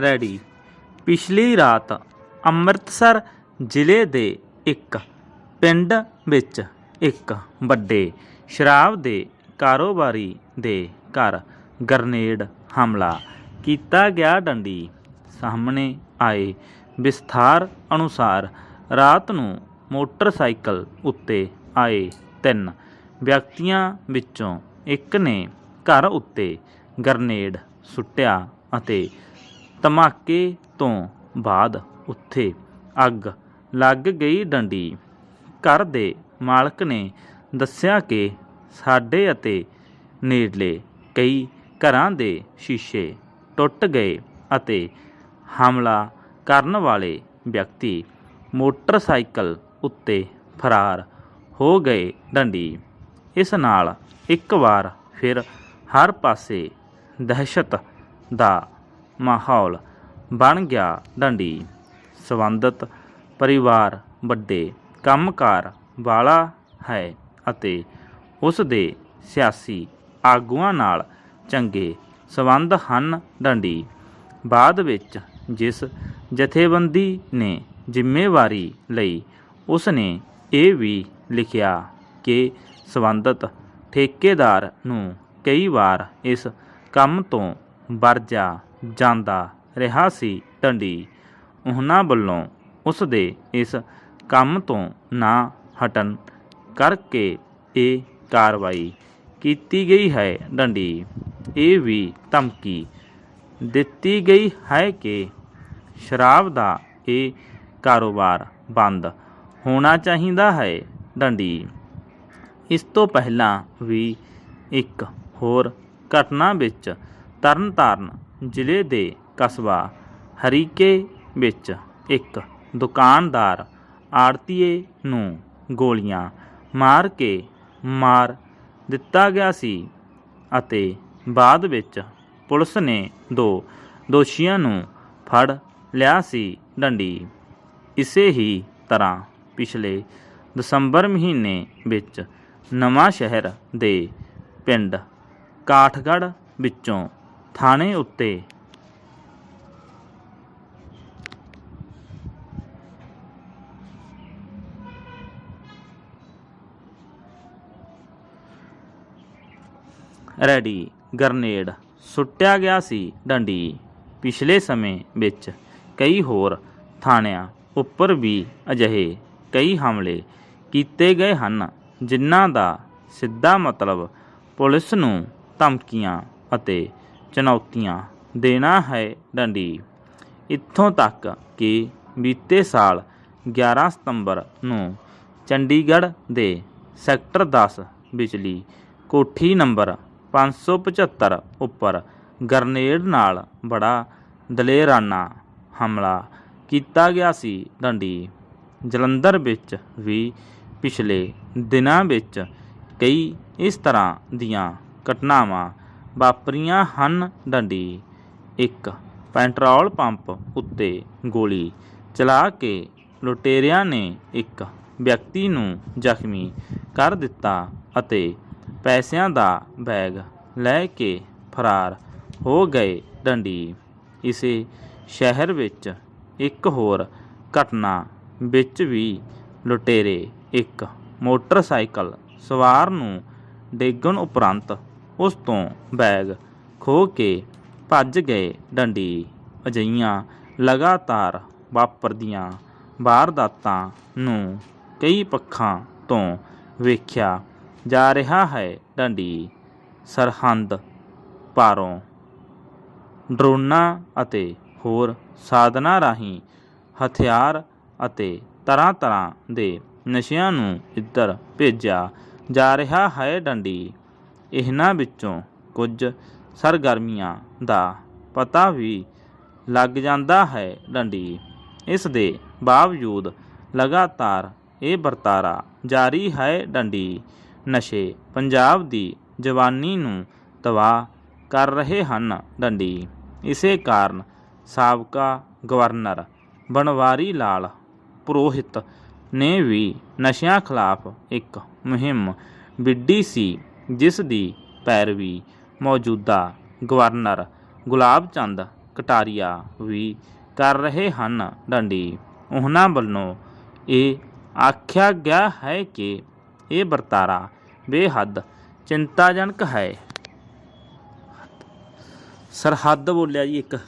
Ready. ਪਿਛਲੀ ਰਾਤ ਅੰਮ੍ਰਿਤਸਰ ਜ਼ਿਲ੍ਹੇ ਦੇ ਇੱਕ, ਪਿੰਡ ਵਿੱਚ ਇੱਕ ਵੱਡੇ ਸ਼ਰਾਬ ਦੇ ਕਾਰੋਬਾਰੀ ਦੇ ਘਰ ਗਰਨੇਡ ਹਮਲਾ ਕੀਤਾ ਗਿਆ। ਡੰਡੀ ਸਾਹਮਣੇ ਆਏ ਵਿਸਥਾਰ ਅਨੁਸਾਰ ਰਾਤ ਨੂੰ ਮੋਟਰਸਾਈਕਲ ਉੱਤੇ ਆਏ ਤਿੰਨ ਵਿਅਕਤੀਆਂ ਵਿੱਚੋਂ ਇੱਕ ਨੇ ਘਰ ਉੱਤੇ ਗਰਨੇਡ ਸੁੱਟਿਆ ਅਤੇ ਧਮਾਕੇ ਤੋਂ ਬਾਅਦ ਉੱਥੇ ਅੱਗ ਲੱਗ ਗਈ ਡੰਡੀ। ਘਰ ਦੇ ਮਾਲਕ ਨੇ ਦੱਸਿਆ ਕਿ ਸਾਡੇ ਅਤੇ ਨੇੜਲੇ ਕਈ ਘਰਾਂ ਦੇ ਸ਼ੀਸ਼ੇ ਟੁੱਟ ਗਏ ਅਤੇ ਹਮਲਾ ਕਰਨ ਵਾਲੇ ਵਿਅਕਤੀ ਮੋਟਰਸਾਈਕਲ ਉੱਤੇ ਫਰਾਰ ਹੋ ਗਏ ਡੰਡੀ। ਇਸ ਨਾਲ ਇੱਕ ਵਾਰ ਫਿਰ ਹਰ ਪਾਸੇ ਦਹਿਸ਼ਤ ਦਾ ਮਾਹੌਲ ਬਣ ਗਿਆ ਡੰਡੀ। ਸੰਬੰਧਿਤ ਪਰਿਵਾਰ ਵੱਡੇ ਕੰਮਕਾਰ ਵਾਲਾ ਹੈ ਅਤੇ ਉਸ ਦੇ ਸਿਆਸੀ ਆਗੂਆਂ ਨਾਲ ਚੰਗੇ ਸੰਬੰਧ ਹਨ ਡੰਡੀ। ਬਾਅਦ ਵਿੱਚ ਜਿਸ ਜਥੇਬੰਦੀ ਨੇ ਜ਼ਿੰਮੇਵਾਰੀ ਲਈ ਉਸ ਨੇ ਇਹ ਵੀ ਲਿਖਿਆ ਕਿ ਸੰਬੰਧਿਤ ਠੇਕੇਦਾਰ ਨੂੰ ਕਈ ਵਾਰ ਇਸ ਕੰਮ ਤੋਂ ਵਰਜਾ ਜਾਂਦਾ ਰਿਹਾ ਸੀ ਡੰਡੀ ਉਹਨਾਂ ਵੱਲੋਂ ਉਸ ਦੇ ਇਸ ਕੰਮ ਤੋਂ ਨਾ ਹਟਣ ਕਰਕੇ ਇਹ ਕਾਰਵਾਈ ਕੀਤੀ ਗਈ ਹੈ ਡੰਡੀ ਇਹ ਵੀ ਧਮਕੀ ਦਿੱਤੀ ਗਈ ਹੈ ਕਿ ਸ਼ਰਾਬ ਦਾ ਇਹ ਕਾਰੋਬਾਰ ਬੰਦ ਹੋਣਾ ਚਾਹੀਦਾ ਹੈ ਡੰਡੀ ਇਸ ਤੋਂ ਪਹਿਲਾਂ ਵੀ ਇੱਕ ਹੋਰ ਘਟਨਾ ਵਿੱਚ ਤਰਨਤਾਰਨ ਜ਼ਿਲ੍ਹੇ ਦੇ ਕਸਬਾ ਹਰੀਕੇ ਵਿੱਚ ਇੱਕ ਦੁਕਾਨਦਾਰ ਆੜਤੀਏ ਨੂੰ ਗੋਲੀਆਂ ਮਾਰ ਕੇ ਮਾਰ ਦਿੱਤਾ ਗਿਆ ਸੀ ਅਤੇ ਬਾਅਦ ਵਿੱਚ ਪੁਲਿਸ ਨੇ ਦੋ ਦੋਸ਼ੀਆਂ ਨੂੰ ਫੜ ਲਿਆ ਸੀ ਡੰਡੀ। ਇਸੇ ਹੀ ਤਰ੍ਹਾਂ ਪਿਛਲੇ ਦਸੰਬਰ ਮਹੀਨੇ ਵਿੱਚ ਨਵਾਂ ਸ਼ਹਿਰ ਦੇ ਪਿੰਡ ਕਾਠਗੜ੍ਹ ਵਿੱਚੋਂ ਥਾਣੇ ਉੱਤੇ। Ready, grenade. ਸੁੱਟਿਆ ਗਿਆ ਸੀ ਡੰਡੀ। ਪਿਛਲੇ ਸਮੇਂ ਵਿੱਚ ਕਈ ਹੋਰ ਥਾਣਿਆਂ ਉੱਪਰ ਵੀ ਅਜਿਹੇ ਕਈ ਹਮਲੇ ਕੀਤੇ ਗਏ ਹਨ, ਜਿਨ੍ਹਾਂ ਦਾ ਸਿੱਧਾ ਮਤਲਬ ਪੁਲਿਸ ਨੂੰ ਧਮਕੀਆਂ ਅਤੇ ਚੁਣੌਤੀਆਂ ਦੇਣਾ ਹੈ ਡੰਡੀ। ਇੱਥੋਂ ਤੱਕ ਕਿ ਬੀਤੇ ਸਾਲ 11 ਸਤੰਬਰ ਨੂੰ ਚੰਡੀਗੜ੍ਹ ਦੇ ਸੈਕਟਰ 10 ਵਿਚਲੀ ਕੋਠੀ ਨੰਬਰ 575 ਉੱਪਰ ਗਰਨੇਡ ਨਾਲ ਬੜਾ ਦਲੇਰਾਨਾ ਹਮਲਾ ਕੀਤਾ ਗਿਆ ਸੀ ਡੰਡੀ। ਜਲੰਧਰ ਵਿੱਚ ਵੀ ਪਿਛਲੇ ਦਿਨਾਂ ਵਿੱਚ ਕਈ ਇਸ ਤਰ੍ਹਾਂ ਦੀਆਂ ਘਟਨਾਵਾਂ ਵਾਪਰੀਆਂ ਹਨ ਡੰਡੀ। ਇੱਕ, ਪੈਟਰੋਲ ਪੰਪ ਉੱਤੇ ਗੋਲੀ ਚਲਾ ਕੇ ਲੁਟੇਰਿਆਂ ਨੇ ਇੱਕ ਵਿਅਕਤੀ ਨੂੰ ਜ਼ਖਮੀ ਕਰ ਦਿੱਤਾ ਅਤੇ ਪੈਸਿਆਂ ਦਾ ਬੈਗ ਲੈ ਕੇ ਫਰਾਰ ਹੋ ਗਏ ਡੰਡੀ। ਇਸੇ ਸ਼ਹਿਰ ਵਿੱਚ ਇੱਕ ਹੋਰ ਘਟਨਾ ਵਿੱਚ ਵੀ ਲੁਟੇਰੇ ਇੱਕ ਮੋਟਰਸਾਈਕਲ ਸਵਾਰ ਨੂੰ ਡੇਗਣ ਉਪਰੰਤ ਉਸ ਤੋਂ ਬੈਗ ਖੋ ਕੇ ਭੱਜ ਗਏ ਡੰਡੀ। ਅਜਈਆਂ ਲਗਾਤਾਰ ਵਾਪਰਦੀਆਂ ਵਾਰਦਾਤਾਂ ਨੂੰ ਕਈ ਪੱਖਾਂ ਤੋਂ ਵੇਖਿਆ ਜਾ ਰਿਹਾ ਹੈ। ਡੰਡੀ, ਸਰਹੰਦ ਪਾਰੋਂ ਡਰੋਨਾਂ ਅਤੇ ਹੋਰ ਸਾਧਨਾਂ ਰਾਹੀਂ ਹਥਿਆਰ ਅਤੇ ਤਰ੍ਹਾਂ ਤਰ੍ਹਾਂ ਦੇ ਨਸ਼ਿਆਂ ਨੂੰ ਇੱਧਰ ਭੇਜਿਆ ਜਾ ਰਿਹਾ ਹੈ। ਡੰਡੀ ਇਹਨਾਂ ਵਿੱਚੋਂ ਕੁਝ ਸਰਗਰਮੀਆਂ ਦਾ ਪਤਾ ਵੀ ਲੱਗ ਜਾਂਦਾ ਹੈ ਡੰਡੀ। ਇਸ ਦੇ ਬਾਵਜੂਦ ਲਗਾਤਾਰ ਇਹ ਵਰਤਾਰਾ ਜਾਰੀ ਹੈ ਡੰਡੀ। ਨਸ਼ੇ ਪੰਜਾਬ ਦੀ ਜਵਾਨੀ ਨੂੰ ਤਬਾਹ ਕਰ ਰਹੇ ਹਨ ਡੰਡੀ। ਇਸੇ ਕਾਰਨ ਸਾਬਕਾ ਗਵਰਨਰ ਬਨਵਾਰੀ ਲਾਲ ਪੁਰੋਹਿਤ ਨੇ ਵੀ ਨਸ਼ਿਆਂ ਖਿਲਾਫ ਇੱਕ ਮੁਹਿੰਮ ਵਿੱਢੀ ਸੀ। ਜਿਸ ਦੀ ਪੈਰਵੀ ਮੌਜੂਦਾ ਗਵਰਨਰ ਗੁਲਾਬ ਚੰਦ ਕਟਾਰੀਆ ਵੀ ਕਰ ਰਹੇ ਹਨ ਡੰਡੀ। ਉਹਨਾਂ ਵੱਲੋਂ ਇਹ ਆਖਿਆ ਗਿਆ ਹੈ ਕਿ ਇਹ ਵਰਤਾਰਾ ਬੇਹੱਦ ਚਿੰਤਾਜਨਕ ਹੈ। ਸਰਹੱਦ ਬੋਲਿਆ ਜੀ ਇੱਕ